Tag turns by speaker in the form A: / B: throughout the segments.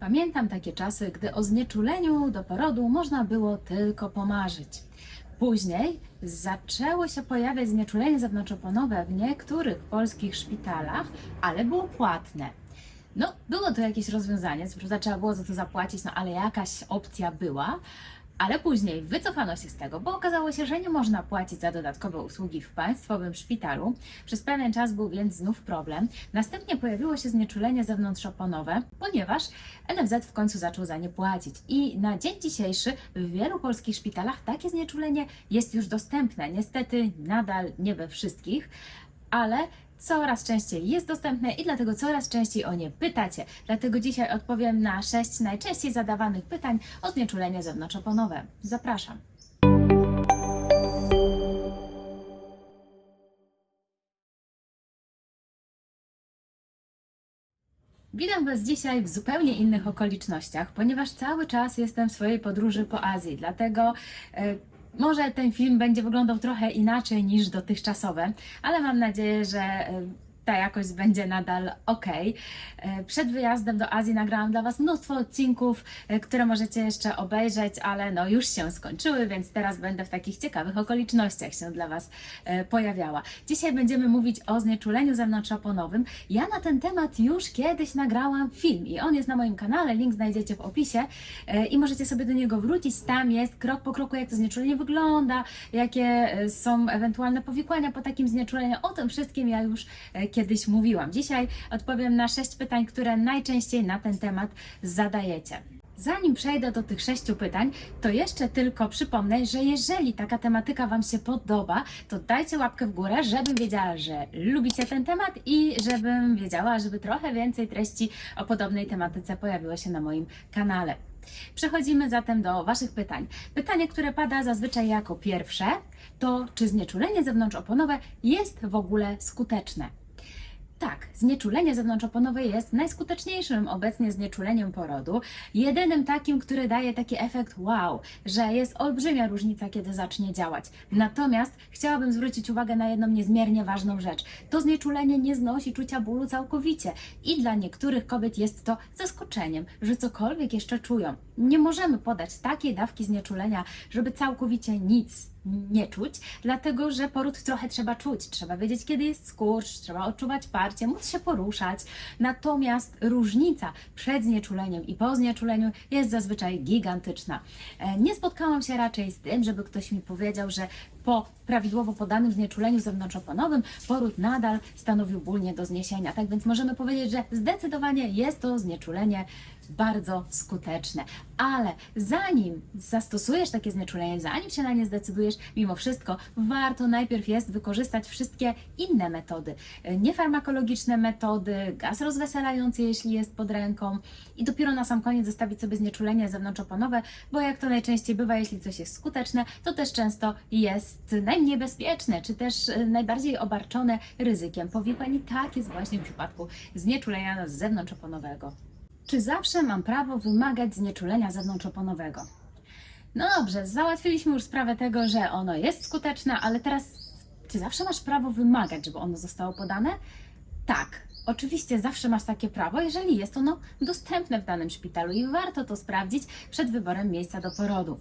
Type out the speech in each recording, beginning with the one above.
A: Pamiętam takie czasy, gdy o znieczuleniu do porodu można było tylko pomarzyć. Później zaczęło się pojawiać znieczulenie zewnątrzoponowe w niektórych polskich szpitalach, ale było płatne. No, było to jakieś rozwiązanie, co prawda trzeba było za to zapłacić, no ale jakaś opcja była. Ale później wycofano się z tego, bo okazało się, że nie można płacić za dodatkowe usługi w państwowym szpitalu. Przez pewien czas był więc znów problem. Następnie pojawiło się znieczulenie zewnątrzoponowe, ponieważ NFZ w końcu zaczął za nie płacić. I na dzień dzisiejszy w wielu polskich szpitalach takie znieczulenie jest już dostępne. Niestety nadal nie we wszystkich, ale coraz częściej jest dostępne i dlatego coraz częściej o nie pytacie. Dlatego dzisiaj odpowiem na sześć najczęściej zadawanych pytań o znieczulenie zewnątrzoponowe. Zapraszam. Witam Was dzisiaj w zupełnie innych okolicznościach, ponieważ cały czas jestem w swojej podróży po Azji, dlatego e, może ten film będzie wyglądał trochę inaczej niż dotychczasowe, ale mam nadzieję, że ta jakość będzie nadal ok. E, Przed wyjazdem do Azji nagrałam dla Was mnóstwo odcinków, e, które możecie jeszcze obejrzeć, ale no już się skończyły, więc teraz będę w takich ciekawych okolicznościach się dla Was e, pojawiała. Dzisiaj będziemy mówić o znieczuleniu zewnątrzoponowym. Ja na ten temat już kiedyś nagrałam film i on jest na moim kanale, link znajdziecie w opisie i możecie sobie do niego wrócić. Tam jest krok po kroku, jak to znieczulenie wygląda, jakie są ewentualne powikłania po takim znieczuleniu. O tym wszystkim ja już kiedyś mówiłam. Dzisiaj odpowiem na sześć pytań, które najczęściej na ten temat zadajecie. Zanim przejdę do tych sześciu pytań, to jeszcze tylko przypomnę, że jeżeli taka tematyka Wam się podoba, to dajcie łapkę w górę, żebym wiedziała, że lubicie ten temat i żebym wiedziała, żeby trochę więcej treści o podobnej tematyce pojawiło się na moim kanale. Przechodzimy zatem do Waszych pytań. Pytanie, które pada zazwyczaj jako pierwsze, to czy znieczulenie zewnątrzoponowe jest w ogóle skuteczne? Tak, znieczulenie zewnątrzoponowe jest najskuteczniejszym obecnie znieczuleniem porodu. Jedynym takim, który daje taki efekt wow, że jest olbrzymia różnica, kiedy zacznie działać. Natomiast chciałabym zwrócić uwagę na jedną niezmiernie ważną rzecz. To znieczulenie nie znosi czucia bólu całkowicie i dla niektórych kobiet jest to zaskoczeniem, że cokolwiek jeszcze czują. Nie możemy podać takiej dawki znieczulenia, żeby całkowicie nic nie czuć, dlatego że poród trochę trzeba czuć. Trzeba wiedzieć, kiedy jest skurcz, trzeba odczuwać parcie, móc się poruszać. Natomiast różnica przed znieczuleniem i po znieczuleniu jest zazwyczaj gigantyczna. E, Nie spotkałam się raczej z tym, żeby ktoś mi powiedział, że po prawidłowo podanym znieczuleniu zewnątrzoponowym poród nadal stanowił ból nie do zniesienia. Tak więc możemy powiedzieć, że zdecydowanie jest to znieczulenie bardzo skuteczne. Ale zanim zastosujesz takie znieczulenie, zanim się na nie zdecydujesz, mimo wszystko warto najpierw jest wykorzystać wszystkie inne metody. Niefarmakologiczne metody, gaz rozweselający, jeśli jest pod ręką i dopiero na sam koniec zostawić sobie znieczulenie zewnątrzoponowe, bo jak to najczęściej bywa, jeśli coś jest skuteczne, to też często jest najmniej bezpieczne, czy też e, najbardziej obarczone ryzykiem powikłań i tak jest właśnie w przypadku znieczulenia zewnątrzoponowego. Czy zawsze mam prawo wymagać znieczulenia zewnątrzoponowego? No dobrze, załatwiliśmy już sprawę tego, że ono jest skuteczne, ale teraz czy zawsze masz prawo wymagać, żeby ono zostało podane? Tak, oczywiście zawsze masz takie prawo, jeżeli jest ono dostępne w danym szpitalu i warto to sprawdzić przed wyborem miejsca do porodu.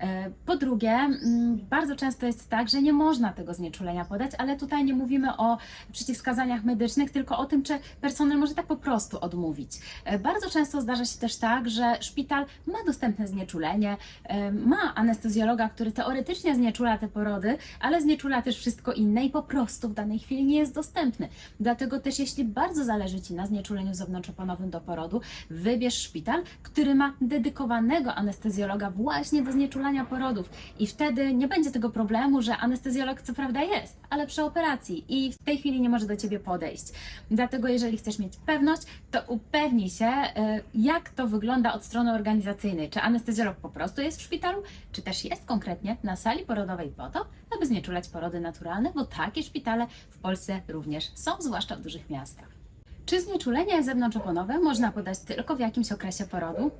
A: E, Po drugie, mm, bardzo często jest tak, że nie można tego znieczulenia podać, ale tutaj nie mówimy o przeciwwskazaniach medycznych, tylko o tym, czy personel może tak po prostu odmówić. E, Bardzo często zdarza się też tak, że szpital ma dostępne znieczulenie, e, ma anestezjologa, który teoretycznie znieczula te porody, ale znieczula też wszystko inne i po prostu w danej chwili nie jest dostępny. Dlatego też, jeśli bardzo zależy Ci na znieczuleniu zewnątrzoponowym do porodu, wybierz szpital, który ma dedykowanego anestezjologa właśnie do znieczulania porodów i wtedy nie będzie tego problemu, że anestezjolog co prawda jest, ale przy operacji i w tej chwili nie może do Ciebie podejść. Dlatego jeżeli chcesz mieć pewność, to upewnij się, e, jak to wygląda od strony organizacyjnej. Czy anestezjolog po prostu jest w szpitalu, czy też jest konkretnie na sali porodowej po to, aby znieczulać porody naturalne, bo takie szpitale w Polsce również są, zwłaszcza w dużych miastach. Czy znieczulenie zewnątrzoponowe można podać tylko w jakimś okresie porodu?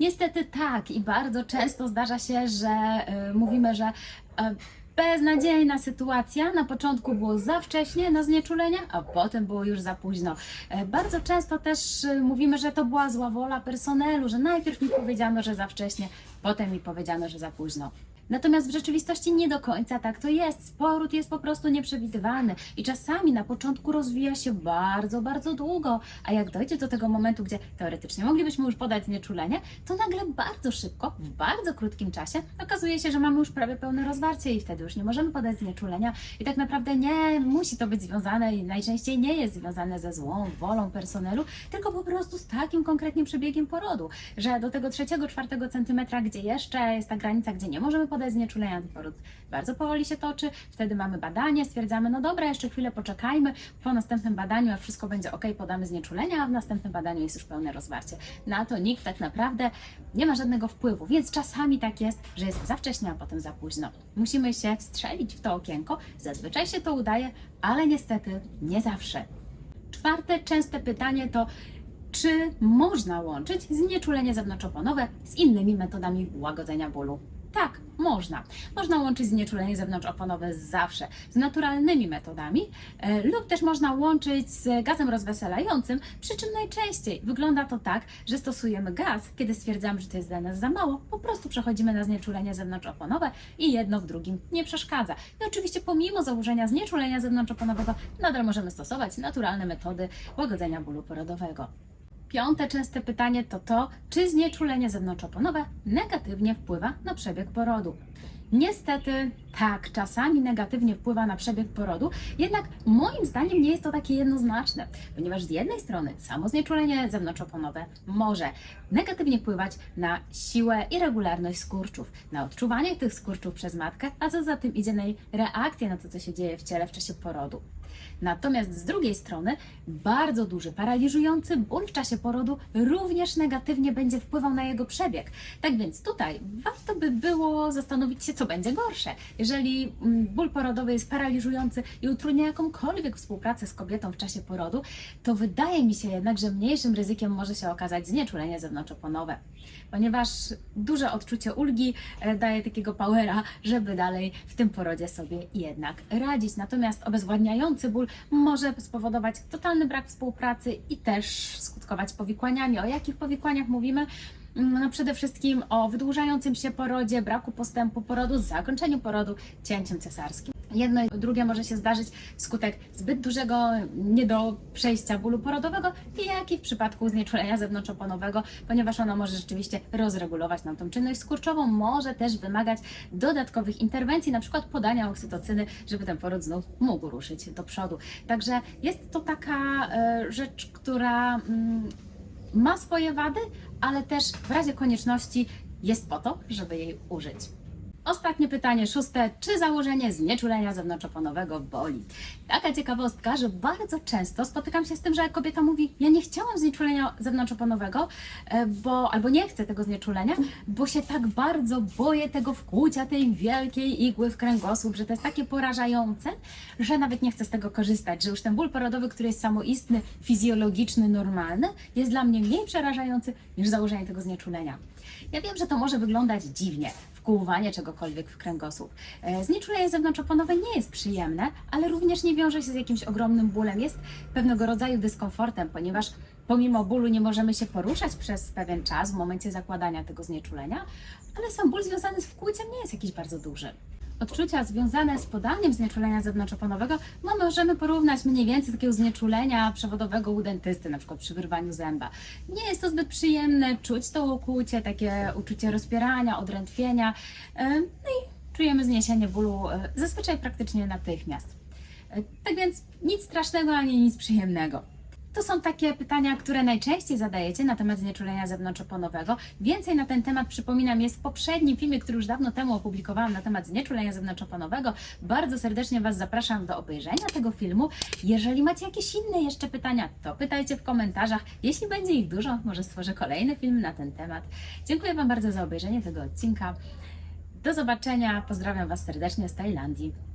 A: Niestety tak i bardzo często zdarza się, że y, mówimy, że y, beznadziejna sytuacja. Na początku było za wcześnie na znieczulenie, a potem było już za późno. E, Bardzo często też e, mówimy, że to była zła wola personelu, że najpierw mi powiedziano, że za wcześnie, potem mi powiedziano, że za późno. Natomiast w rzeczywistości nie do końca tak to jest. Poród jest po prostu nieprzewidywalny i czasami na początku rozwija się bardzo, bardzo długo, a jak dojdzie do tego momentu, gdzie teoretycznie moglibyśmy już podać znieczulenie, to nagle bardzo szybko, w bardzo krótkim czasie okazuje się, że mamy już prawie pełne rozwarcie i wtedy już nie możemy podać znieczulenia i tak naprawdę nie musi to być związane i najczęściej nie jest związane ze złą wolą personelu, tylko po prostu z takim konkretnym przebiegiem porodu, że do tego trzeciego, czwartego centymetra, gdzie jeszcze jest ta granica, gdzie nie możemy podać znieczulenia, to poród bardzo powoli się toczy, wtedy mamy badanie, stwierdzamy, no dobra, jeszcze chwilę poczekajmy, po następnym badaniu, jak wszystko będzie ok, podamy znieczulenia, a w następnym badaniu jest już pełne rozwarcie. Na to nikt tak naprawdę nie ma żadnego wpływu, więc czasami tak jest, że jest za wcześnie, a potem za późno. Musimy się strzelić w to okienko, zazwyczaj się to udaje, ale niestety nie zawsze. Czwarte częste pytanie to, czy można łączyć znieczulenie zewnątrzoponowe z innymi metodami łagodzenia bólu? Tak, można. Można łączyć znieczulenie zewnątrzoponowe zawsze z naturalnymi metodami e, lub też można łączyć z gazem rozweselającym, przy czym najczęściej wygląda to tak, że stosujemy gaz, kiedy stwierdzamy, że to jest dla nas za mało, po prostu przechodzimy na znieczulenie zewnątrzoponowe i jedno w drugim nie przeszkadza. I oczywiście pomimo założenia znieczulenia zewnątrzoponowego nadal możemy stosować naturalne metody łagodzenia bólu porodowego. Piąte częste pytanie to to, czy znieczulenie zewnątrzoponowe negatywnie wpływa na przebieg porodu. Niestety tak, czasami negatywnie wpływa na przebieg porodu, jednak moim zdaniem nie jest to takie jednoznaczne, ponieważ z jednej strony samo znieczulenie zewnątrzoponowe może negatywnie wpływać na siłę i regularność skurczów, na odczuwanie tych skurczów przez matkę, a co za tym idzie na jej reakcję na to, co się dzieje w ciele w czasie porodu. Natomiast z drugiej strony bardzo duży, paraliżujący ból w czasie porodu również negatywnie będzie wpływał na jego przebieg. Tak więc tutaj warto by było zastanowić się, co będzie gorsze. Jeżeli mm, ból porodowy jest paraliżujący i utrudnia jakąkolwiek współpracę z kobietą w czasie porodu, to wydaje mi się jednak, że mniejszym ryzykiem może się okazać znieczulenie zewnątrzoponowe, ponieważ duże odczucie ulgi e, daje takiego powera, żeby dalej w tym porodzie sobie jednak radzić. Natomiast obezwładniający ból może spowodować totalny brak współpracy i też skutkować powikłaniami. O jakich powikłaniach mówimy? Mm, No przede wszystkim o wydłużającym się porodzie, braku postępu porodu, zakończeniu porodu, cięciem cesarskim. Jedno i drugie może się zdarzyć wskutek zbyt dużego nie do przejścia bólu porodowego, jak i w przypadku znieczulenia zewnątrzoponowego, ponieważ ono może rzeczywiście rozregulować nam tą czynność skurczową, może też wymagać dodatkowych interwencji, na przykład podania oksytocyny, żeby ten poród znów mógł ruszyć do przodu. Także jest to taka e, rzecz, która mm, ma swoje wady, ale też w razie konieczności jest po to, żeby jej użyć. Ostatnie pytanie, szóste. Czy założenie znieczulenia zewnątrzoponowego boli? Taka ciekawostka, że bardzo często spotykam się z tym, że kobieta mówi: Ja nie chciałam znieczulenia zewnątrzoponowego, e, bo albo nie chcę tego znieczulenia, bo się tak bardzo boję tego wkłucia tej wielkiej igły w kręgosłup, że to jest takie porażające, że nawet nie chcę z tego korzystać, że już ten ból porodowy, który jest samoistny, fizjologiczny, normalny, jest dla mnie mniej przerażający niż założenie tego znieczulenia. Ja wiem, że to może wyglądać dziwnie, wkłuwanie czegokolwiek w kręgosłup. E, Znieczulenie zewnątrzoponowe nie jest przyjemne, ale również nie wiąże się z jakimś ogromnym bólem. Jest pewnego rodzaju dyskomfortem, ponieważ pomimo bólu nie możemy się poruszać przez pewien czas w momencie zakładania tego znieczulenia, ale sam ból związany z wkłuciem nie jest jakiś bardzo duży. Odczucia związane z podaniem znieczulenia zewnątrzoponowego no możemy porównać mniej więcej takiego znieczulenia przewodowego u dentysty, na przykład przy wyrwaniu zęba. Nie jest to zbyt przyjemne, czuć to ukłucie, takie uczucie rozpierania, odrętwienia, e, no i czujemy zniesienie bólu e, zazwyczaj praktycznie natychmiast. E, Tak więc nic strasznego ani nic przyjemnego. To są takie pytania, które najczęściej zadajecie na temat znieczulenia zewnątrzoponowego. Więcej na ten temat, przypominam, jest w poprzednim filmie, który już dawno temu opublikowałam na temat znieczulenia zewnątrzoponowego. Bardzo serdecznie Was zapraszam do obejrzenia tego filmu. Jeżeli macie jakieś inne jeszcze pytania, to pytajcie w komentarzach. Jeśli będzie ich dużo, może stworzę kolejny film na ten temat. Dziękuję Wam bardzo za obejrzenie tego odcinka. Do zobaczenia. Pozdrawiam Was serdecznie z Tajlandii.